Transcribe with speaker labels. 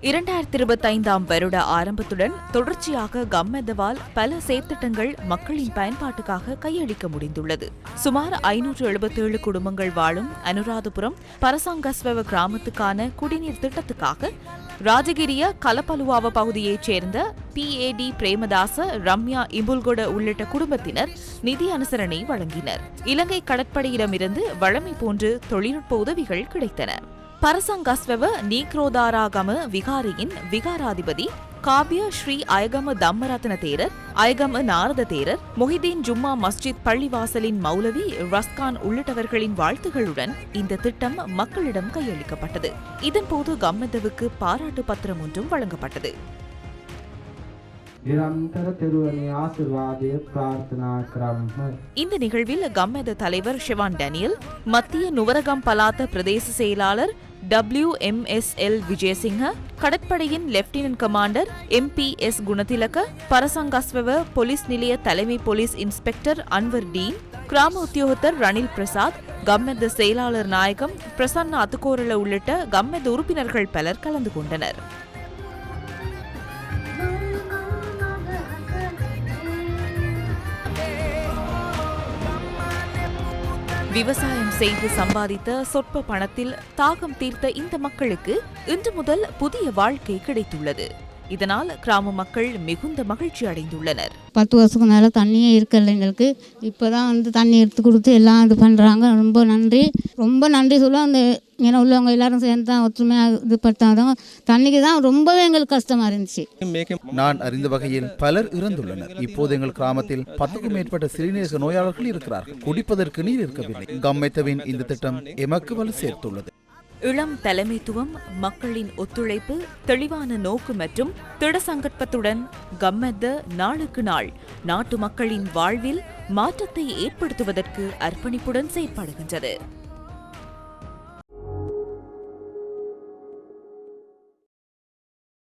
Speaker 1: இரண்டாயிரத்தி இருபத்தைந்தாம் வருட ஆரம்பத்துடன் தொடர்ச்சியாக கம்மெதவால் பல செயற்திட்டங்கள் மக்களின் பயன்பாட்டுக்காக கையளிக்க முடிந்துள்ளது. சுமார் ஐநூற்று எழுபத்தேழு குடும்பங்கள் வாழும் அனுராதபுரம் பரசாங்கஸ்வவ கிராமத்துக்கான குடிநீர் திட்டத்துக்காக ராஜகிரிய கலப்பலுவாவ பகுதியைச் சேர்ந்த பிஏடி பிரேமதாச ரம்யா இம்புல்கொட உள்ளிட்ட குடும்பத்தினர் நிதி அனுசரணை வழங்கினர். இலங்கை கடற்படையிடமிருந்து வழமை போன்று தொழில்நுட்ப உதவிகள் கிடைத்தன. பரசங்கஸ்வவ நீக்ரோதாராகம விகாரியின் விகாராதிபதி காபிய ஸ்ரீ அயகம தம்மரத்ன தேரர் அயகம நாரத தேரர் மொஹிதீன் ஜும்மா மஸ்ஜித் பள்ளிவாசலின் மௌலவி ரஸ்கான் உள்ளிட்டவர்களின் வாழ்த்துகளுடன் இந்த திட்டம் மக்களிடம் கையளிக்கப்பட்டது இதன்போது கம்மதவுக்கு பாராட்டு பத்திரம் ஒன்றும் வழங்கப்பட்டது
Speaker 2: නිරන්තර තෙරුවනි ආසිර්වාදය ප්‍රාර්ථනා කරම්හ.
Speaker 1: இந்த நிகழ்வில் கம்மெத தலைவர் ஷிவான் டேனியல் மத்திய நுவரகம் பலாத்த பிரதேச செயலாளர் W M S L Wijayasinghe கடற்படையின் lieutenant commander M P S Gunathilaka Parasangaswewa police நிலைய தலைமை போலீஸ் இன்ஸ்பெக்டர் அன்வர் டீன் கிராம உத்தியோகத்தர் ரணில் பிரசாத் கம்மெத செயலாளர் நாயகம் பிரசன்ன அத்துக்கோரல உள்ளிட்ட கம்மெத உறுப்பினர்கள் பலர் கலந்து கொண்டனர் விவசாயம் செய்து சம்பாதித்த சொற்ப பணத்தில் தாகம் தீர்த்த இந்த மக்களுக்கு இன்று முதல் புதிய வாழ்க்கை கிடைத்துள்ளது. இதனால் கிராம மக்கள் மிகுந்த மகிழ்ச்சி அடைந்துள்ளனர்.
Speaker 3: பத்து வருஷத்துக்கு மேலே தண்ணியே இருக்கல எங்களுக்கு. இப்போ தான் வந்து தண்ணி எடுத்து கொடுத்து எல்லாம் இது பண்ணுறாங்க ரொம்ப நன்றி. ரொம்ப நன்றி சொல்லுவோம் அந்த இங்கே உள்ளவங்க எல்லாரும் சேர்ந்து தான் ஒற்றுமையாக இது படுத்தாதான் தண்ணிக்கு தான் ரொம்பவே எங்களுக்கு கஷ்டமாக இருந்துச்சு.
Speaker 4: நான் அறிந்த வகையில் பலர் இறந்துள்ளனர். இப்போது எங்கள் கிராமத்தில் பத்துக்கும் மேற்பட்ட சிறுநீரக நோயாளர்கள் இருக்கிறார்கள். குடிப்பதற்கு நீர் இருக்கவில்லை. கம்மைத்தவின் இந்த திட்டம் எமக்கு வலு சேர்த்துள்ளது.
Speaker 1: இளம் தலைமைத்துவம் மக்களின் ஒத்துழைப்பு தெளிவான நோக்கு மற்றும் திடசங்கற்பத்துடன் கம்மெத்த நாளுக்கு நாள் நாட்டு மக்களின் வாழ்வில் மாற்றத்தை ஏற்படுத்துவதற்கு அர்ப்பணிப்புடன் செயற்படுகின்றது.